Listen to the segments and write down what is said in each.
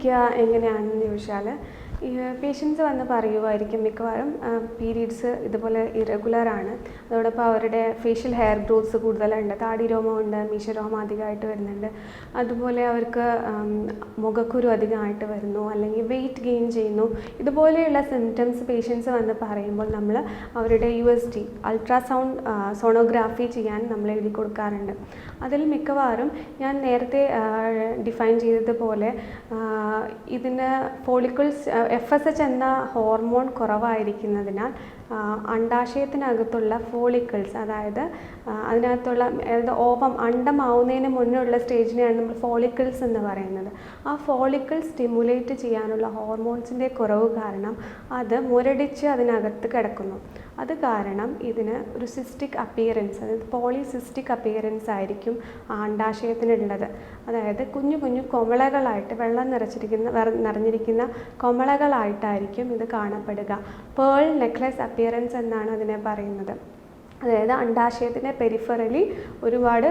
ചികിത്സിക്കുക എങ്ങനെയാണെന്ന് ചോദിച്ചാൽ പേഷ്യൻസ് വന്ന് പറയുമായിരിക്കും മിക്കവാറും പീരീഡ്സ് ഇതുപോലെ ഇറഗുലർ ആണ് അതോടൊപ്പം അവരുടെ ഫേഷ്യൽ ഹെയർ ഗ്രോത്ത്സ് കൂടുതലുണ്ട്. താടി രോമമുണ്ട് മീശരോമം അധികമായിട്ട് വരുന്നുണ്ട്. അതുപോലെ അവർക്ക് മുഖക്കുരു അധികമായിട്ട് വരുന്നു അല്ലെങ്കിൽ വെയിറ്റ് ഗെയിൻ ചെയ്യുന്നു. ഇതുപോലെയുള്ള സിംറ്റംസ് പേഷ്യൻസ് വന്ന് പറയുമ്പോൾ നമ്മൾ അവരുടെ U S T ultrasound sonography ചെയ്യാൻ നമ്മൾ എഴുതി കൊടുക്കാറുണ്ട്. അതിൽ മിക്കവാറും ഞാൻ നേരത്തെ ഡിഫൈൻ ചെയ്തതുപോലെ ഇതിന് ഫോളിക്കിൾസ് എഫ് എസ് എച്ച് എന്ന ഹോർമോൺ കുറവായിരിക്കുന്നതിനാൽ അണ്ടാശയത്തിനകത്തുള്ള ഫോളിക്കിൾസ് അതായത് അതിനകത്തുള്ള അതായത് ഓവം അണ്ടമാവുന്നതിന് മുന്നേ സ്റ്റേജിനെയാണ് നമ്മൾ ഫോളിക്കിൾസ് എന്ന് പറയുന്നത്. ആ ഫോളിക്കിൾ സ്റ്റിമുലേറ്റ് ചെയ്യാനുള്ള ഹോർമോൺസിന്റെ കുറവ് കാരണം അത് മുരടിച്ച് അതിനകത്ത് കിടക്കുന്നു. അത് കാരണം ഇതിന് ഒരു സിസ്റ്റിക് അപ്പിയറൻസ് അതായത് പോളിസിസ്റ്റിക് അപ്പിയറൻസ് ആയിരിക്കും അണ്ടാശയത്തിനുള്ളത്. അതായത് കുഞ്ഞു കുഞ്ഞു കൊമളകളായിട്ട് വെള്ളം നിറച്ചിരിക്കുന്ന നിറഞ്ഞിരിക്കുന്ന കൊമളകളായിട്ടായിരിക്കും ഇത് കാണപ്പെടുക. പേൾ നെക്ലസ് അപ്പിയറൻസ് എന്നാണ് അതിനെ പറയുന്നത്. അതായത് അണ്ടാശയത്തിന്റെ പെരിഫറലി ഒരുപാട്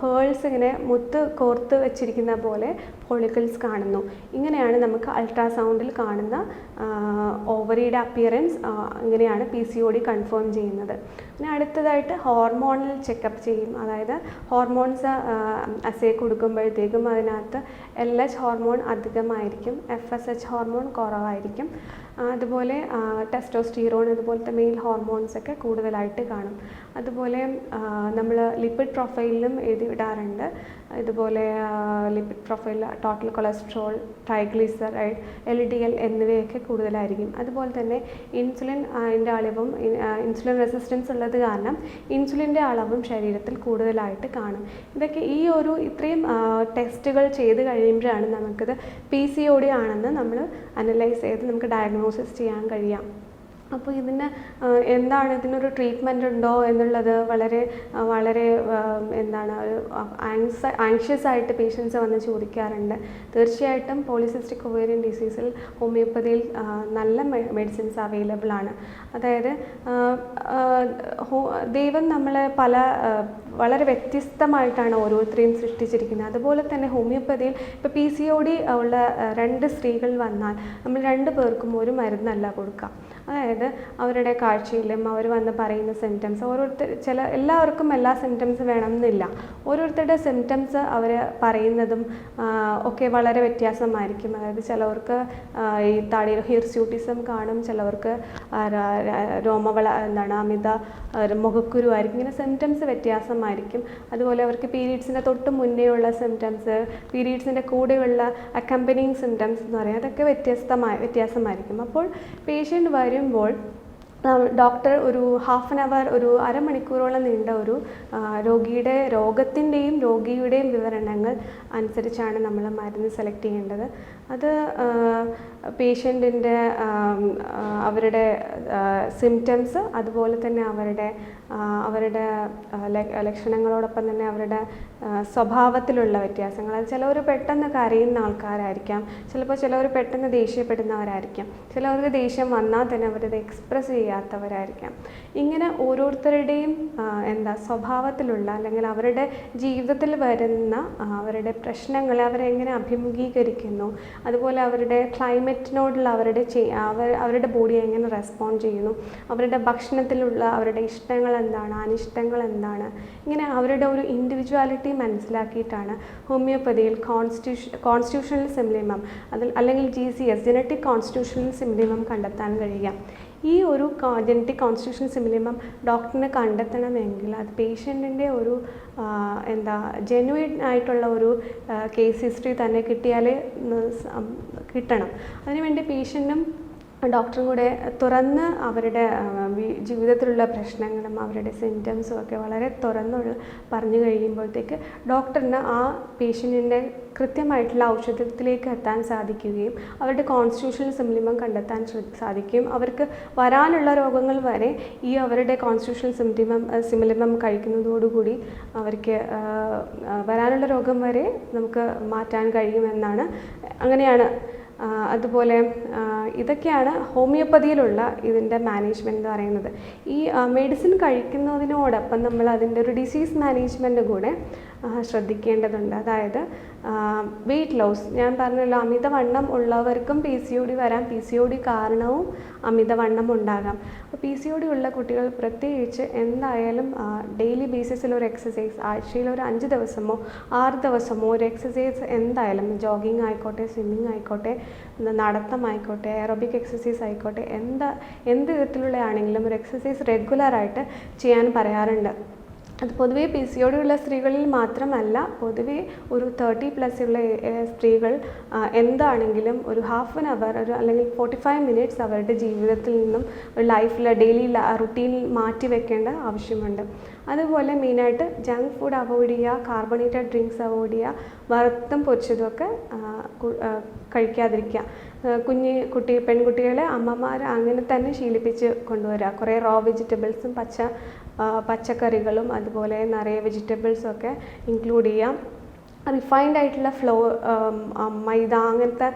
പേൾസ് ഇങ്ങനെ മുത്ത് കോർത്ത് വെച്ചിരിക്കുന്ന പോലെ ഫോളിക്കിൾസ് കാണുന്നു. ഇങ്ങനെയാണ് നമുക്ക് അൾട്രാസൗണ്ടിൽ കാണുന്ന ഓവറിയുടെ അപ്പിയറൻസ് ഇങ്ങനെയാണ് P C O D confirm ചെയ്യുന്നത്. പിന്നെ അടുത്തതായിട്ട് ഹോർമോണൽ ചെക്കപ്പ് ചെയ്യും. അതായത് ഹോർമോൺസ് അസേ കൊടുക്കുമ്പോഴത്തേക്കും അതിനകത്ത് എൽ എച്ച് ഹോർമോൺ അധികമായിരിക്കും എഫ് എസ് എച്ച് ഹോർമോൺ കുറവായിരിക്കും. അതുപോലെ ടെസ്റ്റോസ്റ്റീറോൺ ഇതുപോലത്തെ മെയിൽ ഹോർമോൺസ് ഒക്കെ കൂടുതലായിട്ട് കാണും. അതുപോലെ നമ്മൾ ലിപ്പിഡ് പ്രൊഫൈലിലും എഴുതി വിടാറുണ്ട്. ഇതുപോലെ lipid profile total cholesterol triglyceride L D L എന്നിവയൊക്കെ കൂടുതലായിരിക്കും. അതുപോലെ തന്നെ ഇൻസുലിൻ അതിന്റെ അളവും ഇൻസുലിൻ റെസിസ്റ്റൻസ് ഉള്ളത് കാരണം ഇൻസുലിന്റെ അളവും ശരീരത്തിൽ കൂടുതലായിട്ട് കാണും. ഇതൊക്കെ ഈ ഒരു ഇത്രയും ടെസ്റ്റുകൾ ചെയ്ത് കഴിയുമ്പോഴാണ് നമുക്കിത് പി സി ഒ ഡി ആണെന്ന് നമ്മൾ അനലൈസ് ചെയ്ത് നമുക്ക് ഡയഗ്നോസിസ് ചെയ്യാൻ കഴിയാം. അപ്പോൾ ഇതിന് എന്താണ് ഇതിനൊരു ട്രീറ്റ്മെന്റ് ഉണ്ടോ എന്നുള്ളത് വളരെ വളരെ എന്താണ് ഒരു ആങ്സ ആങ്ഷ്യസ് ആയിട്ട് പേഷ്യൻസ് വന്ന് ചോദിക്കാറുണ്ട്. തീർച്ചയായിട്ടും പോളിസിസ്റ്റിക് ഒവേറിയൻ ഡിസീസിൽ ഹോമിയോപ്പതിയിൽ നല്ല മെഡിസിൻസ് അവൈലബിൾ ആണ്. അതായത് ദൈവം നമ്മളെ പല വളരെ വ്യത്യസ്തമായിട്ടാണ് ഓരോരുത്തരെയും സൃഷ്ടിച്ചിരിക്കുന്നത്. അതുപോലെ തന്നെ ഹോമിയോപ്പതിയിൽ ഇപ്പോൾ പി സി ഒ ഡി ഉള്ള രണ്ട് സ്ത്രീകൾ വന്നാൽ നമ്മൾ രണ്ട് പേർക്കും ഒരു മരുന്നല്ല കൊടുക്കുക. അതായത് അവരുടെ കാഴ്ചയിലും അവർ വന്ന് പറയുന്ന സിംറ്റംസ് ഓരോരുത്തർ ചില എല്ലാവർക്കും എല്ലാ സിംറ്റംസ് വേണമെന്നില്ല. ഓരോരുത്തരുടെ സിംറ്റംസ് അവർ പറയുന്നതും ഒക്കെ വളരെ വ്യത്യാസമായിരിക്കും. അതായത് ചിലവർക്ക് ഈ താടിയിൽ ഹിർസ്യൂട്ടിസം കാണും ചിലവർക്ക് രോമവള എന്താണ് അമിത മുഖക്കുരു ആയിരിക്കും ഇങ്ങനെ സിംറ്റംസ് വ്യത്യാസമായിരിക്കും. അതുപോലെ അവർക്ക് പീരീഡ്സിന്റെ തൊട്ട് മുന്നേ ഉള്ള സിംറ്റംസ് പീരീഡ്സിന്റെ കൂടെയുള്ള അക്കമ്പനിങ് സിംറ്റംസ് എന്ന് പറയുന്നത് അതൊക്കെ വ്യത്യസ്തമായി വ്യത്യാസമായിരിക്കും. അപ്പോൾ പേഷ്യന്റ് വരുമ്പോൾ ഡോക്ടർ ഒരു ഹാഫ് ആൻ അവർ ഒരു അരമണിക്കൂറോളം നീണ്ട ഒരു രോഗിയുടെ രോഗത്തിന്റെയും രോഗിയുടെയും വിവരണങ്ങൾ അനുസരിച്ചാണ് നമ്മൾ മരുന്ന് സെലക്ട് ചെയ്യേണ്ടത്. അത് പേഷ്യന്റിന്റെ അവരുടെ സിംറ്റംസ് അതുപോലെ തന്നെ അവരുടെ അവരുടെ ലക്ഷണങ്ങളോടൊപ്പം തന്നെ അവരുടെ സ്വഭാവത്തിലുള്ള വ്യത്യാസങ്ങൾ. അത് ചിലവർ പെട്ടെന്ന് കരയുന്ന ആൾക്കാരായിരിക്കാം. ചിലപ്പോൾ ചിലവർ പെട്ടെന്ന് ദേഷ്യപ്പെടുന്നവരായിരിക്കാം. ചിലവർക്ക് ദേഷ്യം വന്നാൽ തന്നെ അവരത് എക്സ്പ്രസ് ചെയ്യാത്തവരായിരിക്കാം. ഇങ്ങനെ ഓരോരുത്തരുടെയും എന്താ സ്വഭാവത്തിലുള്ള അല്ലെങ്കിൽ അവരുടെ ജീവിതത്തിൽ വരുന്ന അവരുടെ പ്രശ്നങ്ങളെ അവരെങ്ങനെ അഭിമുഖീകരിക്കുന്നു. അതുപോലെ അവരുടെ ക്ലൈമറ്റിനോടുള്ള അവരുടെ അവർ അവരുടെ ബോഡി എങ്ങനെ റെസ്പോണ്ട് ചെയ്യുന്നു. അവരുടെ ഭക്ഷണത്തിലുള്ള അവരുടെ ഇഷ്ടങ്ങൾ എന്താണ് അനിഷ്ടങ്ങൾ എന്താണ്? ഇങ്ങനെ അവരുടെ ഒരു ഇൻഡിവിജ്വാലിറ്റി മനസ്സിലാക്കിയിട്ടാണ് ഹോമിയോപ്പതിയിൽ കോൺസ്റ്റിറ്റ്യൂഷൻ കോൺസ്റ്റിറ്റ്യൂഷണൽ സിംലിമം അതിൽ അല്ലെങ്കിൽ G C S genetic constitutional സിംലിമം കണ്ടെത്താൻ കഴിയുക. ഈ ഒരു ജനറ്റിക് കോൺസ്റ്റിറ്റ്യൂഷൻ സിമിലിമം ഡോക്ടറിനെ കണ്ടെത്തണമെങ്കിൽ അത് പേഷ്യന്റിന്റെ ഒരു എന്താ ജെനുവിൻ ആയിട്ടുള്ള ഒരു കേസ് ഹിസ്റ്ററി തന്നെ കിട്ടിയാലേ കിട്ടണം. അതിനുവേണ്ടി പേഷ്യന്റും ഡോക്ടറും കൂടെ തുറന്ന് അവരുടെ ജീവിതത്തിലുള്ള പ്രശ്നങ്ങളും അവരുടെ സിംറ്റംസും ഒക്കെ വളരെ തുറന്നുള്ള പറഞ്ഞു കഴിയുമ്പോഴത്തേക്ക് ഡോക്ടറിന് ആ പേഷ്യന്റിന്റെ കൃത്യമായിട്ടുള്ള ഔഷധത്തിലേക്ക് എത്താൻ സാധിക്കുകയും അവരുടെ കോൺസ്റ്റിറ്റ്യൂഷണൽ സിംലിമം കണ്ടെത്താൻ സാധിക്കും അവർക്ക് വരാനുള്ള രോഗങ്ങൾ വരെ ഈ അവരുടെ കോൺസ്റ്റിറ്റ്യൂഷണൽ സിംറ്റിമം സിമിലിമം കഴിക്കുന്നതോടുകൂടി അവർക്ക് വരാനുള്ള രോഗം വരെ നമുക്ക് മാറ്റാൻ കഴിയുമെന്നാണ് അങ്ങനെയാണ് അതുപോലെ ഇതൊക്കെയാണ് ഹോമിയോപ്പതിയിലുള്ള ഇതിന്റെ മാനേജ്മെന്റ് എന്ന് പറയുന്നത്. ഈ മെഡിസിൻ കഴിക്കുന്നതിനോടൊപ്പം നമ്മൾ അതിന്റെ ഒരു ഡിസീസ് മാനേജ്മെന്റ് കൂടെ ശ്രദ്ധിക്കേണ്ടതുണ്ട്. അതായത് വെയിറ്റ് ലോസ് ഞാൻ പറഞ്ഞല്ലോ അമിതവണ്ണം ഉള്ളവർക്കും പി സി ഒ ഡി വരാം പി സി ഒ ഡി കാരണവും അമിതവണ്ണം ഉണ്ടാകാം. അപ്പോൾ പി സി ഒ ഡി ഉള്ള കുട്ടികൾ പ്രത്യേകിച്ച് എന്തായാലും ഡെയിലി ബേസിസിൽ ഒരു എക്സസൈസ് ആഴ്ചയിൽ ഒരു അഞ്ച് ദിവസമോ ആറ് ദിവസമോ ഒരു എക്സസൈസ് എന്തായാലും ജോഗിങ് ആയിക്കോട്ടെ സ്വിമ്മിങ് ആയിക്കോട്ടെ നടത്തം ആയിക്കോട്ടെ എറോബിക് എക്സസൈസ് ആയിക്കോട്ടെ എന്താ എന്ത് വിധത്തിലുള്ള ആണെങ്കിലും ഒരു എക്സസൈസ് റെഗുലറായിട്ട് ചെയ്യാൻ പറയാറുണ്ട്. അത് പൊതുവേ പി സി ഒ സ്ത്രീകളിൽ മാത്രമല്ല പൊതുവേ ഒരു തേർട്ടി പ്ലസ് ഉള്ള സ്ത്രീകൾ എന്താണെങ്കിലും ഒരു ഹാഫ് ആൻ അവർ ഒരു അല്ലെങ്കിൽ ഫോർട്ടി ഫൈവ് മിനിറ്റ്സ് അവരുടെ ജീവിതത്തിൽ നിന്നും ലൈഫിൽ ഡെയിലി റുട്ടീനിൽ മാറ്റി വെക്കേണ്ട ആവശ്യമുണ്ട്. അതുപോലെ മെയിനായിട്ട് ജങ്ക് ഫുഡ് അവോയ്ഡ് ചെയ്യുക കാർബണേറ്റഡ് ഡ്രിങ്ക്സ് അവോയ്ഡ് ചെയ്യുക വറുത്തും പൊരിച്ചതുമൊക്കെ കഴിക്കാതിരിക്കുക. കുഞ്ഞ് കുട്ടി പെൺകുട്ടികളെ അമ്മമാർ അങ്ങനെ തന്നെ ശീലിപ്പിച്ച് കൊണ്ടുവരിക. കുറേ റോ വെജിറ്റബിൾസും പച്ച പച്ചക്കറികളും അതുപോലെ നിറയെ വെജിറ്റബിൾസും ഒക്കെ ഇൻക്ലൂഡ് ചെയ്യാം. റിഫൈൻഡ് ആയിട്ടുള്ള ഫ്ലോ മൈദ അങ്ങനത്തെ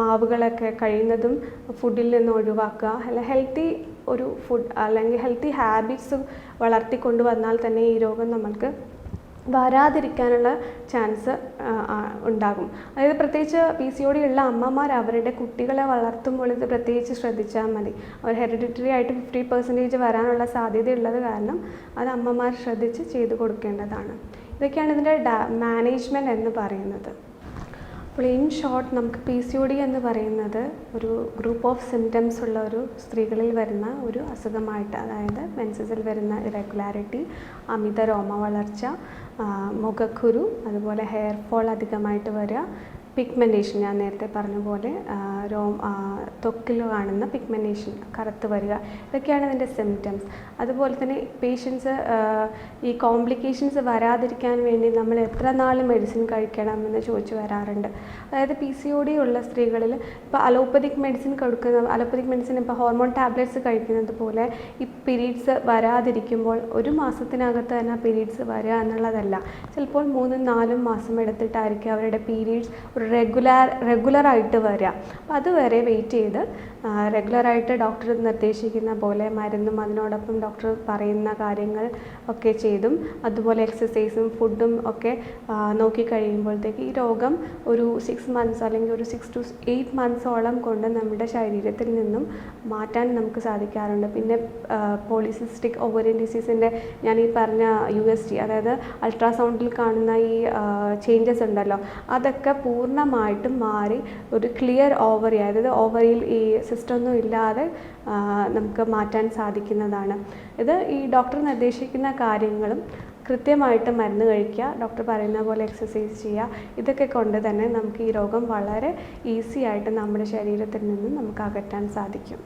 മാവുകളൊക്കെ കഴിയുന്നതും ഫുഡിൽ നിന്ന് ഒഴിവാക്കുക. അല്ല ഹെൽത്തി ഒരു ഫുഡ് അല്ലെങ്കിൽ ഹെൽത്തി ഹാബിറ്റ്സ് വളർത്തിക്കൊണ്ടു വന്നാൽ തന്നെ ഈ രോഗം നമ്മൾക്ക് വരാതിരിക്കാനുള്ള ചാൻസ് ഉണ്ടാകും. അതായത് പ്രത്യേകിച്ച് പി സി ഒ ഡി ഉള്ള അമ്മമാർ അവരുടെ കുട്ടികളെ വളർത്തുമ്പോൾ ഇത് പ്രത്യേകിച്ച് ശ്രദ്ധിച്ചാൽ മതി. അവർ ഹെറിഡിറ്ററി ആയിട്ട് ഫിഫ്റ്റി പെർസെന്റേജ് വരാനുള്ള സാധ്യതയുള്ളത് കാരണം അത് അമ്മമാർ ശ്രദ്ധിച്ച് ചെയ്തു കൊടുക്കേണ്ടതാണ്. ഇതൊക്കെയാണ് ഇതിന്റെ മാനേജ്മെന്റ് എന്ന് പറയുന്നത്. അപ്പോൾ ഇൻ ഷോർട്ട് നമുക്ക് പി സി ഒ ഡി എന്ന് പറയുന്നത് ഒരു ഗ്രൂപ്പ് ഓഫ് സിംറ്റംസ് ഉള്ള ഒരു സ്ത്രീകളിൽ വരുന്ന ഒരു അസുഖമായിട്ട് അതായത് മെൻസസിൽ വരുന്ന ഇറഗുലാരിറ്റി അമിത രോമ വളർച്ച മുഖക്കുരു അതുപോലെ ഹെയർ ഫോൾ അധികമായിട്ട് വരിക പിഗ്മെന്റേഷൻ ഞാൻ നേരത്തെ പറഞ്ഞ പോലെ രോം ആ, ത്വക്കിൽ കാണുന്ന പിഗ്മെന്റേഷൻ കറുത്ത് വരിക ഇതൊക്കെയാണ് ഇതിന്റെ സിംറ്റംസ് അതുപോലെ തന്നെ പേഷ്യൻസ് ഈ കോംപ്ലിക്കേഷൻസ് വരാതിരിക്കാൻ വേണ്ടി നമ്മൾ എത്ര നാൾ മെഡിസിൻ കഴിക്കണം എന്ന് ചോദിച്ചു വരാറുണ്ട്. അതായത് പി സി ഒ ഡി ഉള്ള സ്ത്രീകളിൽ ഇപ്പോൾ അലോപ്പതിക് മെഡിസിൻ കൊടുക്കുന്ന അലോപ്പതിക് മെഡിസിൻ ഇപ്പോൾ ഹോർമോൺ ടാബ്ലറ്റ്സ് കഴിക്കുന്നത് പോലെ ഈ പീരീഡ്സ് വരാതിരിക്കുമ്പോൾ ഒരു മാസത്തിനകത്ത് തന്നെ പീരീഡ്സ് വരിക എന്നുള്ളതല്ല. ചിലപ്പോൾ മൂന്നും നാലും മാസം എടുത്തിട്ടായിരിക്കും അവരുടെ പീരീഡ്സ് ഒരു റെഗുലർ റെഗുലറായിട്ട് വരിക അപ്പോൾ അതുവരെ വെയിറ്റ് ചെയ്ത് റെഗുലറായിട്ട് ഡോക്ടർ നിർദ്ദേശിക്കുന്ന പോലെ മരുന്നും അതിനോടൊപ്പം ഡോക്ടർ പറയുന്ന കാര്യങ്ങൾ ഒക്കെ ചെയ്തും അതുപോലെ എക്സസൈസും ഫുഡും ഒക്കെ നോക്കി കഴിയുമ്പോഴത്തേക്ക് ഈ രോഗം ഒരു സിക്സ് മന്ത്സ് അല്ലെങ്കിൽ ഒരു സിക്സ് ടു എയ്റ്റ് മന്ത്സോളം കൊണ്ട് നമ്മുടെ ശരീരത്തിൽ നിന്നും മാറ്റാൻ നമുക്ക് സാധിക്കാറുണ്ട്. പിന്നെ പോളിസിസ്റ്റിക് ഓവറിയൻ ഡിസീസിന്റെ ഞാൻ ഈ പറഞ്ഞ യു എസ് ടി അതായത് അൾട്രാസൗണ്ടിൽ കാണുന്ന ഈ ചേഞ്ചസ് ഉണ്ടല്ലോ അതൊക്കെ പൂർണമായിട്ടും മാറി ഒരു ക്ലിയർ ഓവറി അതായത് ഓവറിയിൽ ഈ സിസ്റ്റം ഒന്നും ഇല്ലാതെ നമുക്ക് മാറ്റാൻ സാധിക്കുന്നതാണ്. ഇത് ഈ ഡോക്ടർ നിർദ്ദേശിക്കുന്ന കാര്യങ്ങളും കൃത്യമായിട്ട് മരുന്ന് കഴിക്കുക ഡോക്ടർ പറയുന്ന പോലെ എക്സസൈസ് ചെയ്യുക ഇതൊക്കെ കൊണ്ട് തന്നെ നമുക്ക് ഈ രോഗം വളരെ ഈസി ആയിട്ട് നമ്മുടെ ശരീരത്തിൽ നിന്ന് നമുക്ക് അകറ്റാൻ സാധിക്കും.